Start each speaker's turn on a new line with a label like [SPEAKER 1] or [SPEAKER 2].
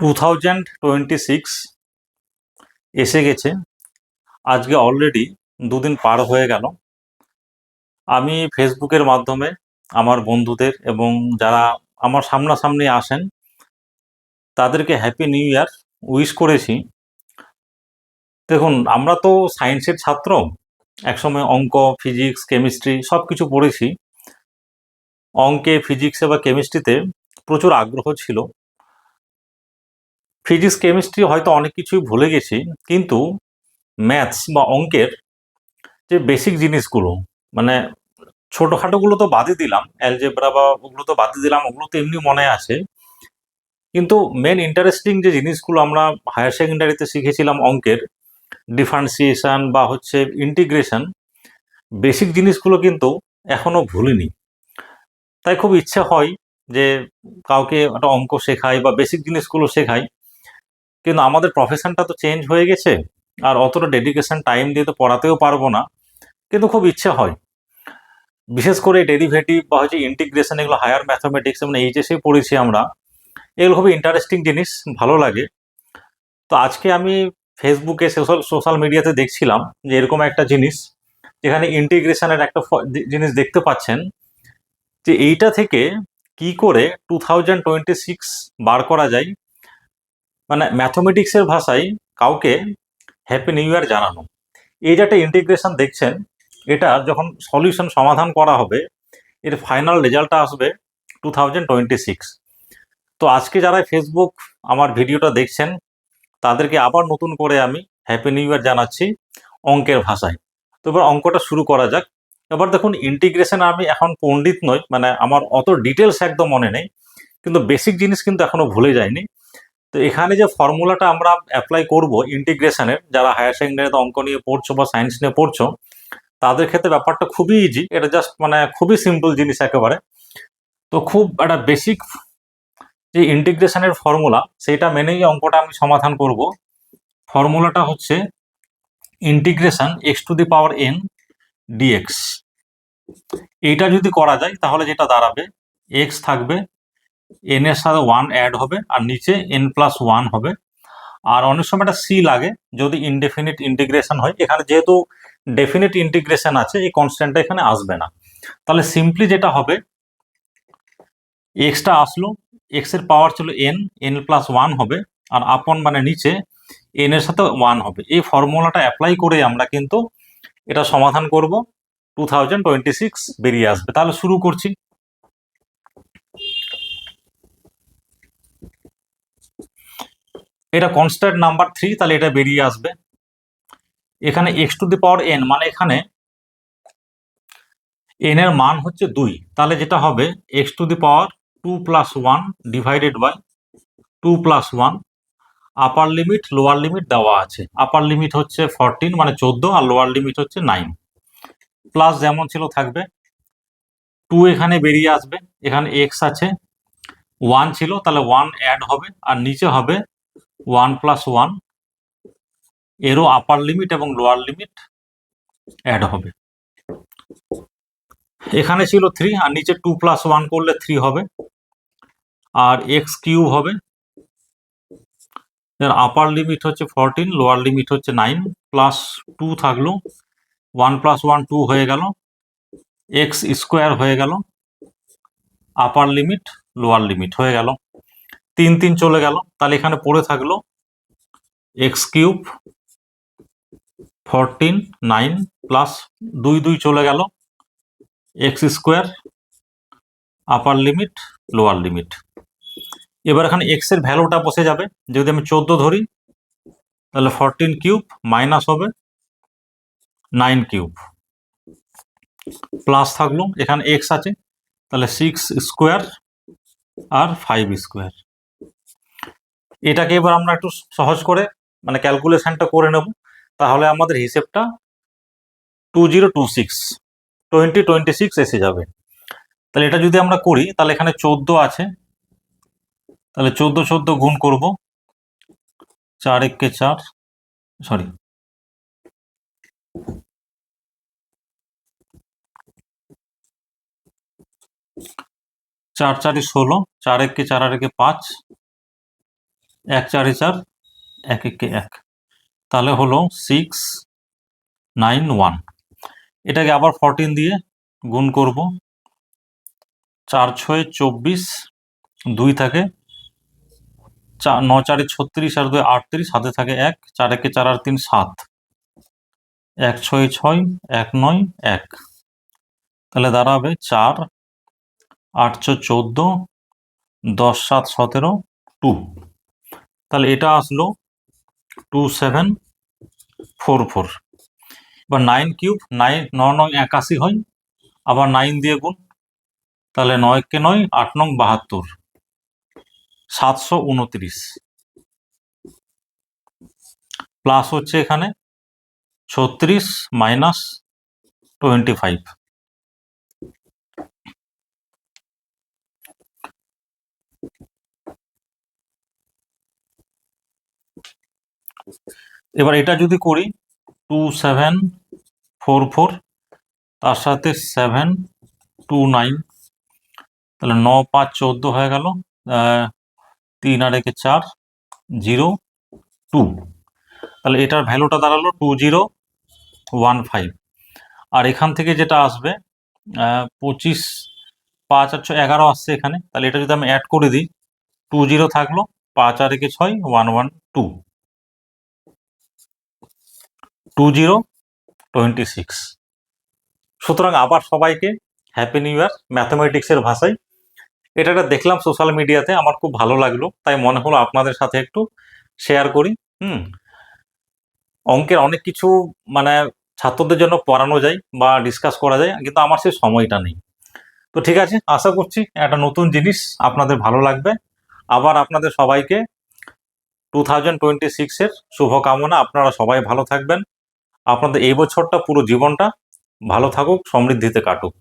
[SPEAKER 1] Two thousand twenty six এসে গেছে। আজকে অলরেডি দুদিন পার হয়ে গেল। আমি ফেসবুকের মাধ্যমে আমার বন্ধুদের এবং যারা আমার সামনাসামনি আসেন, তাদেরকে হ্যাপি নিউ ইয়ার উইশ করেছি। দেখুন, আমরা তো সায়েন্সের ছাত্র, একসময় অঙ্ক ফিজিক্স কেমিস্ট্রি সব কিছু পড়েছি। অঙ্কে ফিজিক্সে বা কেমিস্ট্রিতে প্রচুর আগ্রহ ছিল। ফিজিক্স কেমিস্ট্রি হয়তো অনেক কিছুই ভুলে গেছি, কিন্তু ম্যাথস বা অঙ্কের যে বেসিক জিনিসগুলো মানে ছোটোখাটোগুলো তো বাদই দিলাম অ্যালজেব্রা বা ওগুলো তো বাদই দিলাম, ওগুলো তো এমনি মনে আছে। কিন্তু মেন ইন্টারেস্টিং যে জিনিসগুলো আমরা হায়ার সেকেন্ডারিতে শিখেছিলাম অঙ্কের ডিফারেন্সিয়েশন বা হচ্ছে ইন্টিগ্রেশন বেসিক জিনিসগুলো কিন্তু এখনও ভুলিনি। তাই খুব ইচ্ছা হয় যে কাউকে একটা অঙ্ক শেখাই বা বেসিক জিনিসগুলো শেখাই কিন্তু আমাদের প্রফেশনটা তো চেঞ্জ হয়ে গেছে, আর অতটা ডেডিকেশন টাইম দিয়ে তো পড়াতেও পারব না, কিন্তু খুব ইচ্ছে হয়। বিশেষ করে ডেরিভেটিভ বা হচ্ছে ইন্টিগ্রেশন এগুলো হায়ার ম্যাথামেটিক্স মানে এইচএসে পড়েছি আমরা, এগুলো খুবই ইন্টারেস্টিং জিনিস, ভালো লাগে। তো আজকে আমি ফেসবুকে সোশ্যাল সোশ্যাল মিডিয়াতে দেখছিলাম যে এরকম একটা জিনিস, যেখানে ইন্টিগ্রেশনের একটা জিনিস দেখতে পাচ্ছেন, যে এইটা থেকে কি করে টু থাউজেন্ড টোয়েন্টি সিক্স বার করা যায় মানে ম্যাথমেটিক্সের ভাষায় কাউকে হ্যাপি নিউ ইয়ার জানানো। এই যে একটা ইন্টিগ্রেশন দেখছেন, এটা যখন সলিউশন সমাধান করা হবে, এর ফাইনাল রেজাল্টটা আসবে টু তো আজকে যারা ফেসবুক আমার ভিডিওটা দেখছেন, তাদেরকে আবার নতুন করে আমি হ্যাপি নিউ ইয়ার জানাচ্ছি অঙ্কের ভাষায়। তো এবার অঙ্কটা শুরু করা যাক। এবার দেখুন ইন্টিগ্রেশন আমি এখন পণ্ডিত নই মানে আমার অত ডিটেলস একদম মনে নেই, কিন্তু বেসিক জিনিস কিন্তু এখনও ভুলে যায়নি তো এখানে যে ফর্মুলাটা আমরা অ্যাপ্লাই করব ইন্টিগ্রেশনের যারা হায়ার সেকেন্ডারিতে অঙ্ক নিয়ে পড়ছো বা সায়েন্স নিয়ে পড়ছো, তাদের ক্ষেত্রে ব্যাপারটা খুবই ইজি এটা জাস্ট মানে খুবই সিম্পল জিনিস একেবারে। তো খুব একটা বেসিক যে ইন্টিগ্রেশনের ফর্মুলা সেটা মেনেই অঙ্কটা আমি সমাধান করব। ফর্মুলাটা হচ্ছে integration x to the power n dx এইটা যদি করা যায়, তাহলে যেটা দাঁড়াবে এক্স থাকবে এন এর সাথে ওয়ান অ্যাড হবে আর নিচে এন প্লাস ওয়ান হবে। আর অনেক সময় একটা সি লাগে, যদি ইনডেফিনিট ইন্টিগ্রেশন হয়, এখানে যেহেতু ডেফিনিট ইন্টিগ্রেশন আছে, এই কনস্ট্যান্টটা এখানে আসবে না। তাহলে সিম্পলি যেটা হবে এক্সটা আসলো এক্সের পাওয়ার ছিল এন এন প্লাস ওয়ান হবে, আর আপন মানে নিচে এন এর সাথে ওয়ান হবে। এই ফর্মুলাটা অ্যাপ্লাই করে আমরা কিন্তু এটা সমাধান করব। টু থাউজেন্ড টোয়েন্টি সিক্স বেরিয়ে আসবে। তাহলে শুরু করছি। এটা কনস্ট্যান্ট নাম্বার থ্রি তাহলে এটা বেরিয়ে আসবে। এখানে x to the power n মানে এখানে এন এর মান হচ্ছে দুই। তাহলে যেটা হবে x to the power two plus one divided by two plus one upper limit lower limit দেওয়া আছে। আপার লিমিট হচ্ছে ফরটিন মানে চোদ্দ, আর লোয়ার লিমিট হচ্ছে নাইন প্লাস যেমন ছিল থাকবে টু এখানে বেরিয়ে আসবে। এখানে এক্স আছে ওয়ান ছিল, তাহলে ওয়ান অ্যাড হবে, আর নিচে হবে ওয়ান প্লাস ওয়ান, এরও আপার লিমিট এবং লোয়ার লিমিট অ্যাড হবে। এখানে ছিল থ্রি আর নিচে টু প্লাস ওয়ান করলে থ্রি হবে। আর এক্স কিউব হবে। এর আপার লিমিট হচ্ছে ফোরটিন লোয়ার লিমিট হচ্ছে নাইন প্লাস টু থাকল। ওয়ান প্লাস ওয়ান টু হয়ে গেল। এক্স স্কোয়ার হয়ে গেল। আপার লিমিট লোয়ার লিমিট হয়ে গেল। তিন তিন চলে গেল, তাহলে এখানে পড়ে থাকল x cube fourteen nine plus দুই দুই চলে গেল x square upper limit lower limit এবার এখানে এক্সের ভ্যালুটা বসে যাবে, যদি আমি চোদ্দ ধরি, তাহলে ফোরটিন কিউব মাইনাস হবে নাইন কিউব প্লাস থাকল, এখানে এক্স আছে, তাহলে সিক্স স্কোয়ার আর ফাইভ স্কোয়ার এটাকে এবার আমরা একটু সহজ করে মানে ক্যালকুলেশনটা করে নেব। তাহলে আমাদের হিসেবটা two zero two six twenty twenty six এসে যাবে। তাহলে এটা যদি আমরা করি, তাহলে এখানে চোদ্দ আছে। তাহলে চোদ্দ চোদ্দ গুণ করব। চার এককে চার সরি চার চারই ষোলো, চার এককে চার আর একে পাঁচ এক চারে চার এক একে এক। তাহলে হলো সিক্স নাইন ওয়ান এটাকে আবার ফরটিন দিয়ে গুণ করব। চার, ছয়, চব্বিশ, দুই থাকে। চার ন, চারে, ছত্রিশ আর দুই, আটত্রিশ হাতে থাকে এক। চার, একে চার আর তিন, সাত। এক, ছয় ছয়, এক, নয়, এক। তাহলে দাঁড়াবে চার আটশো চোদ্দ, দশ, সাত, সতেরো টু তাহলে এটা আসলো টু সেভেন ফোর ফোর এবার নাইন কিউব নাইন ন নয় একাশি হয়। আবার নাইন দিয়ে গুণ, তাহলে নয়কে নয়, আট নং বাহাত্তর। সাতশো উনত্রিশ। প্লাস হচ্ছে এখানে ছত্রিশ মাইনাস টোয়েন্টি ফাইভ এবার এটা যদি করি টু সেভেন ফোর ফোর তার সাথে সেভেন টু নাইন তাহলে ন পাঁচ চোদ্দ হয়ে গেল তিন আর একে চার জিরো টু তাহলে এটার ভ্যালুটা দাঁড়াল টু জিরো ওয়ান ফাইভ আর এখান থেকে যেটা আসবে পঁচিশ পাঁচ আর ছয় এগারো আসছে এখানে, তাহলে এটা যদি আমি অ্যাড করে দিই টু জিরো থাকল, পাঁচ আর একে ছয় one one two two zero twenty six. সুতরাং আবার সবাইকে হ্যাপি নিউ ইয়ার ম্যাথমেটিক্সের ভাষায়। এটা দেখলাম সোশ্যাল মিডিয়াতে আমার খুব ভালো লাগল, তাই মনে হলো আপনাদের সাথে একটু শেয়ার করি, হুম। অঙ্কের অনেক কিছু মানে ছাত্রদের জন্য পড়ানো যায় বা ডিসকাস করা যায়, কিন্তু আমার সেই সময়টা নেই। তো ঠিক আছে, আশা করছি একটা নতুন জিনিস আপনাদের ভালো লাগবে। আবার আপনাদের সবাইকে টু থাউজেন্ড টোয়েন্টি সিক্সের শুভকামনা, আপনারা সবাই ভালো থাকবেন। আপনাদের এই বছরটা পুরো জীবনটা ভালো থাকুক সমৃদ্ধিতে কাটুক।